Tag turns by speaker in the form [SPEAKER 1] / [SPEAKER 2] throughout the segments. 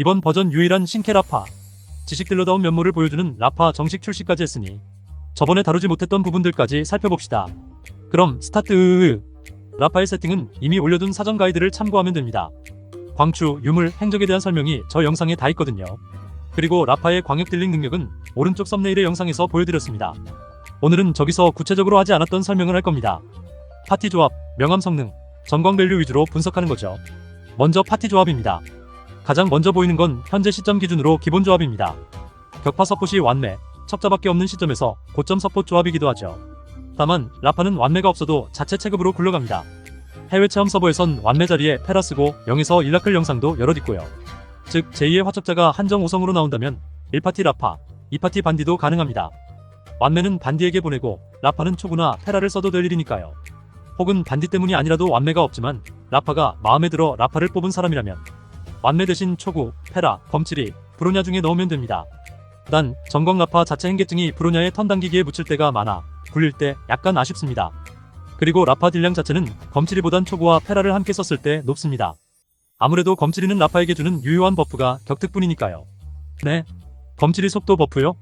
[SPEAKER 1] 이번 버전 유일한 신캐 라파. 지식들러다운 면모를 보여주는 라파 정식 출시까지 했으니 저번에 다루지 못했던 부분들까지 살펴봅시다. 그럼 스타트. 라파의 세팅은 이미 올려둔 사전 가이드를 참고하면 됩니다. 광추, 유물, 행적에 대한 설명이 저 영상에 다 있거든요. 그리고 라파의 광역 딜링 능력은 오른쪽 썸네일의 영상에서 보여드렸습니다. 오늘은 저기서 구체적으로 하지 않았던 설명을 할 겁니다. 파티 조합, 명암 성능, 전광 밸류 위주로 분석하는 거죠. 먼저 파티 조합입니다. 가장 먼저 보이는 건 현재 시점 기준으로 기본 조합입니다. 격파 서폿이 완매, 첩자밖에 없는 시점에서 고점 서폿 조합이기도 하죠. 다만 라파는 완매가 없어도 자체 체급으로 굴러갑니다. 해외 체험 서버에선 완매 자리에 페라스고 0에서 1라클 영상도 여럿 있고요. 즉 제2의 화첩자가 한정 5성으로 나온다면 1파티 라파, 2파티 반디도 가능합니다. 완매는 반디에게 보내고 라파는 초구나 페라를 써도 될 일이니까요. 혹은 반디 때문이 아니라도 완매가 없지만 라파가 마음에 들어 라파를 뽑은 사람이라면 완매 대신 초구, 페라, 검칠이 브로냐 중에 넣으면 됩니다. 단 전광 라파 자체 행계증이 브로냐의 턴 당기기에 묻힐 때가 많아 굴릴 때 약간 아쉽습니다. 그리고 라파 딜량 자체는 검칠이보단 초구와 페라를 함께 썼을 때 높습니다. 아무래도 검칠이는 라파에게 주는 유효한 버프가 격특뿐이니까요. 네. 검칠이 속도 버프요?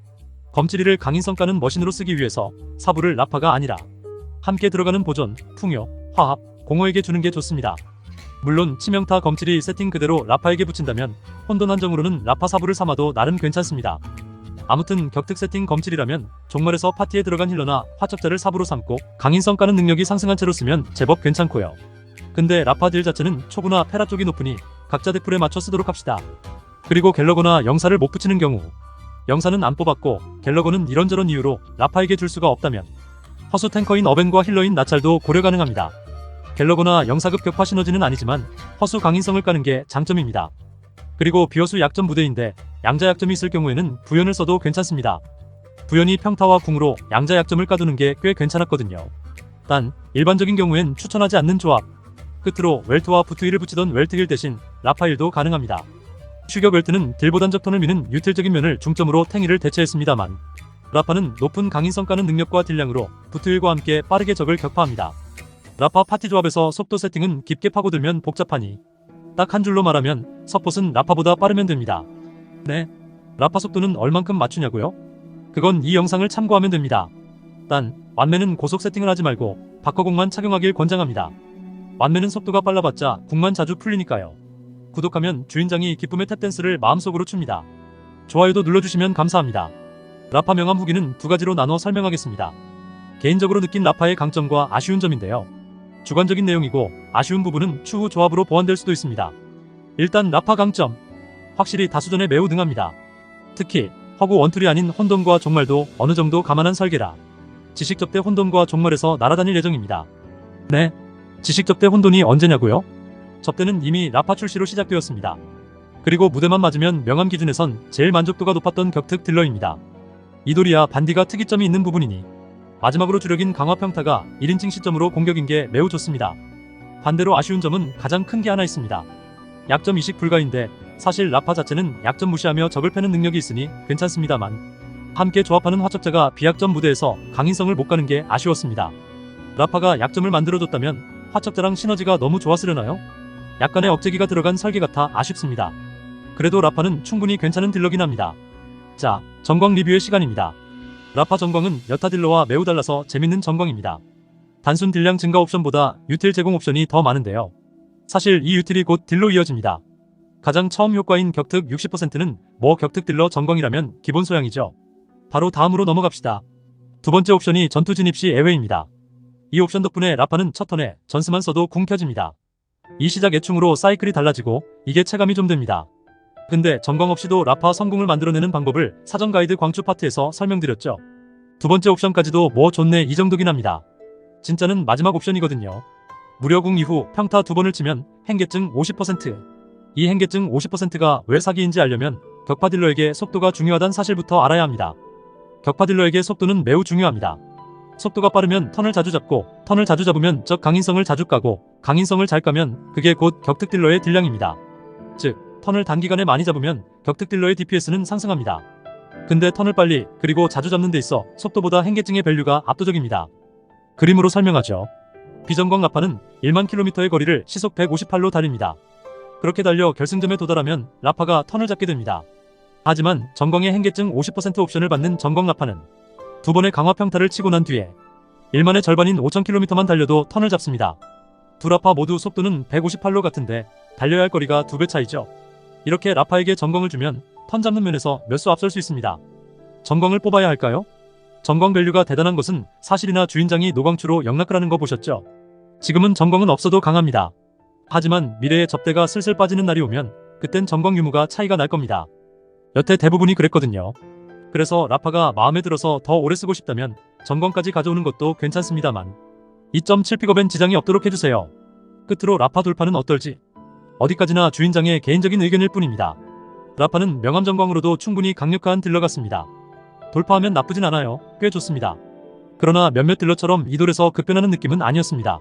[SPEAKER 1] 검칠이를 강인성 까는 머신으로 쓰기 위해서 사부를 라파가 아니라 함께 들어가는 보존, 풍요, 화합, 공허에게 주는 게 좋습니다. 물론 치명타 검칠이 세팅 그대로 라파에게 붙인다면 혼돈 한정으로는 라파 사부를 삼아도 나름 괜찮습니다. 아무튼 격특 세팅 검칠이라면 종말에서 파티에 들어간 힐러나 화첩자를 사부로 삼고 강인성 까는 능력이 상승한 채로 쓰면 제법 괜찮고요. 근데 라파 딜 자체는 초구나 페라 쪽이 높으니 각자 대풀에 맞춰 쓰도록 합시다. 그리고 갤러거나 영사를 못 붙이는 경우 영사는 안 뽑았고 갤러거는 이런저런 이유로 라파에게 줄 수가 없다면 허수 탱커인 어벤과 힐러인 나찰도 고려 가능합니다. 갤러거나 영사급 격파 시너지는 아니지만 허수 강인성을 까는 게 장점입니다. 그리고 비어수 약점 무대인데 양자 약점이 있을 경우에는 부연을 써도 괜찮습니다. 부연이 평타와 궁으로 양자 약점을 까두는 게 꽤 괜찮았거든요. 단 일반적인 경우엔 추천하지 않는 조합. 끝으로 웰트와 부트일을 붙이던 웰트힐 대신 라파일도 가능합니다. 추격 웰트는 딜보단 적턴을 미는 유틸적인 면을 중점으로 탱일을 대체했습니다만 라파는 높은 강인성 까는 능력과 딜량으로 부트일과 함께 빠르게 적을 격파합니다. 라파 파티 조합에서 속도 세팅은 깊게 파고들면 복잡하니 딱 한 줄로 말하면 서폿은 라파보다 빠르면 됩니다. 네. 라파 속도는 얼만큼 맞추냐고요? 그건 이 영상을 참고하면 됩니다. 단 완매는 고속 세팅을 하지 말고 바커공만 착용하길 권장합니다. 완매는 속도가 빨라봤자 궁만 자주 풀리니까요. 구독하면 주인장이 기쁨의 탭댄스를 마음속으로 춥니다. 좋아요도 눌러주시면 감사합니다. 라파 명함 후기는 두 가지로 나눠 설명하겠습니다. 개인적으로 느낀 라파의 강점과 아쉬운 점인데요. 주관적인 내용이고 아쉬운 부분은 추후 조합으로 보완될 수도 있습니다. 일단 라파 강점. 확실히 다수전에 매우 능합니다. 특히 허구 원툴이 아닌 혼돈과 종말도 어느 정도 감안한 설계라. 지식 접대 혼돈과 종말에서 날아다닐 예정입니다. 네. 지식 접대 혼돈이 언제냐고요? 접대는 이미 라파 출시로 시작되었습니다. 그리고 무대만 맞으면 명함 기준에선 제일 만족도가 높았던 격특 딜러입니다. 이도리야 반디가 특이점이 있는 부분이니 마지막으로 주력인 강화 평타가 1인칭 시점으로 공격인 게 매우 좋습니다. 반대로 아쉬운 점은 가장 큰 게 하나 있습니다. 약점 이식 불가인데 사실 라파 자체는 약점 무시하며 적을 패는 능력이 있으니 괜찮습니다만 함께 조합하는 화첩자가 비약점 무대에서 강인성을 못 가는 게 아쉬웠습니다. 라파가 약점을 만들어줬다면 화첩자랑 시너지가 너무 좋았으려나요? 약간의 억제기가 들어간 설계 같아 아쉽습니다. 그래도 라파는 충분히 괜찮은 딜러긴 합니다. 자, 전광 리뷰의 시간입니다. 라파 전광은 여타 딜러와 매우 달라서 재밌는 전광입니다. 단순 딜량 증가 옵션보다 유틸 제공 옵션이 더 많은데요. 사실 이 유틸이 곧 딜로 이어집니다. 가장 처음 효과인 격특 60%는 뭐 격특 딜러 전광이라면 기본 소양이죠. 바로 다음으로 넘어갑시다. 두 번째 옵션이 전투 진입 시 예외입니다. 이 옵션 덕분에 라파는 첫 턴에 전스만 써도 궁 켜집니다. 이 시작 예충으로 사이클이 달라지고 이게 체감이 좀 됩니다. 근데 전광 없이도 라파 성공을 만들어내는 방법을 사전 가이드 광주 파트에서 설명드렸죠. 두 번째 옵션까지도 뭐 좋네 이 정도긴 합니다. 진짜는 마지막 옵션이거든요. 무려궁 이후 평타 두 번을 치면 행계증 50%. 이 행계증 50%가 왜 사기인지 알려면 격파 딜러에게 속도가 중요하다는 사실부터 알아야 합니다. 격파 딜러에게 속도는 매우 중요합니다. 속도가 빠르면 턴을 자주 잡고 턴을 자주 잡으면 적 강인성을 자주 까고 강인성을 잘 까면 그게 곧 격특 딜러의 딜량입니다. 즉 턴을 단기간에 많이 잡으면 격특 딜러의 DPS는 상승합니다. 근데 턴을 빨리 그리고 자주 잡는 데 있어 속도보다 행계증의 밸류가 압도적입니다. 그림으로 설명하죠. 비전광 라파는 1만 킬로미터의 거리를 시속 158로 달립니다. 그렇게 달려 결승점에 도달하면 라파가 턴을 잡게 됩니다. 하지만 전광의 행계증 50% 옵션을 받는 전광 라파는 두 번의 강화 평타를 치고 난 뒤에 1만의 절반인 5000km만 달려도 턴을 잡습니다. 두 라파 모두 속도는 158로 같은데 달려야 할 거리가 두 배 차이죠. 이렇게 라파에게 전광을 주면 턴 잡는 면에서 몇 수 앞설 수 있습니다. 전광을 뽑아야 할까요? 전광 밸류가 대단한 것은 사실이나 주인장이 노광추로 영락을 거 보셨죠? 지금은 전광은 없어도 강합니다. 하지만 미래의 접대가 슬슬 빠지는 날이 오면 그땐 전광 유무가 차이가 날 겁니다. 여태 대부분이 그랬거든요. 그래서 라파가 마음에 들어서 더 오래 쓰고 싶다면 전광까지 가져오는 것도 괜찮습니다만 2.7 픽업엔 지장이 없도록 해주세요. 끝으로 라파 돌파는 어떨지 어디까지나 주인장의 개인적인 의견일 뿐입니다. 라파는 명암 전광으로도 충분히 강력한 딜러 같습니다. 돌파하면 나쁘진 않아요. 꽤 좋습니다. 그러나 몇몇 딜러처럼 이돌에서 급변하는 느낌은 아니었습니다.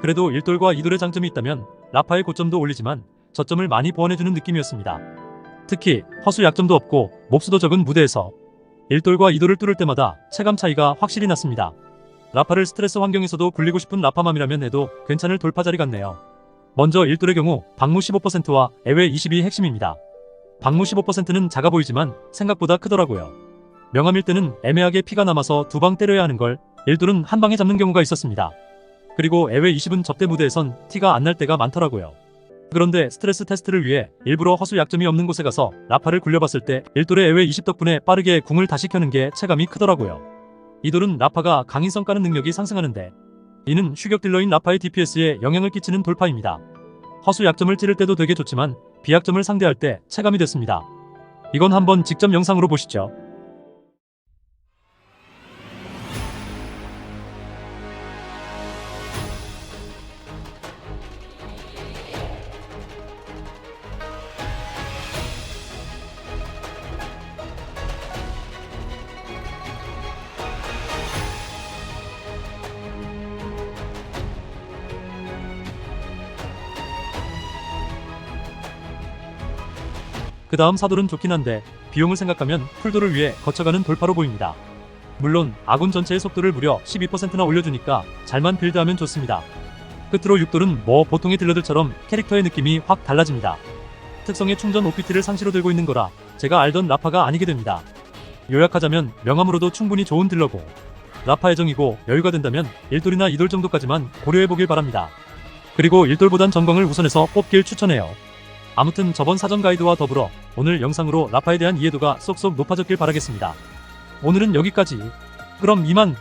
[SPEAKER 1] 그래도 일돌과 이돌의 장점이 있다면 라파의 고점도 올리지만 저점을 많이 보완해주는 느낌이었습니다. 특히 허수 약점도 없고 몹수도 적은 무대에서 일돌과 이돌을 뚫을 때마다 체감 차이가 확실히 났습니다. 라파를 스트레스 환경에서도 굴리고 싶은 라파맘이라면 해도 괜찮을 돌파 자리 같네요. 먼저 일돌의 경우 방무 15%와 애외 22 핵심입니다. 방무 15%는 작아 보이지만 생각보다 크더라고요. 명암일 때는 애매하게 피가 남아서 두 방 때려야 하는 걸 일돌은 한 방에 잡는 경우가 있었습니다. 그리고 애외 20은 접대 무대에선 티가 안 날 때가 많더라고요. 그런데 스트레스 테스트를 위해 일부러 허수 약점이 없는 곳에 가서 라파를 굴려봤을 때 일돌의 애외 20 덕분에 빠르게 궁을 다시 켜는 게 체감이 크더라고요. 이돌은 라파가 강인성 까는 능력이 상승하는데 이는 휴격 딜러인 라파의 DPS에 영향을 끼치는 돌파입니다. 허수 약점을 찌를 때도 되게 좋지만 비약점을 상대할 때 체감이 됐습니다. 이건 한번 직접 영상으로 보시죠. 그 다음 사돌은 좋긴 한데 비용을 생각하면 풀도를 위해 거쳐가는 돌파로 보입니다. 물론 아군 전체의 속도를 무려 12%나 올려주니까 잘만 빌드하면 좋습니다. 끝으로 6돌은 뭐 보통의 딜러들처럼 캐릭터의 느낌이 확 달라집니다. 특성의 충전 OPT를 상시로 들고 있는 거라 제가 알던 라파가 아니게 됩니다. 요약하자면 명함으로도 충분히 좋은 딜러고 라파 애정이고 여유가 된다면 1돌이나 2돌 정도까지만 고려해보길 바랍니다. 그리고 1돌보단 전광을 우선해서 뽑길 추천해요. 아무튼 저번 사전 가이드와 더불어 오늘 영상으로 라파에 대한 이해도가 쏙쏙 높아졌길 바라겠습니다. 오늘은 여기까지. 그럼 이만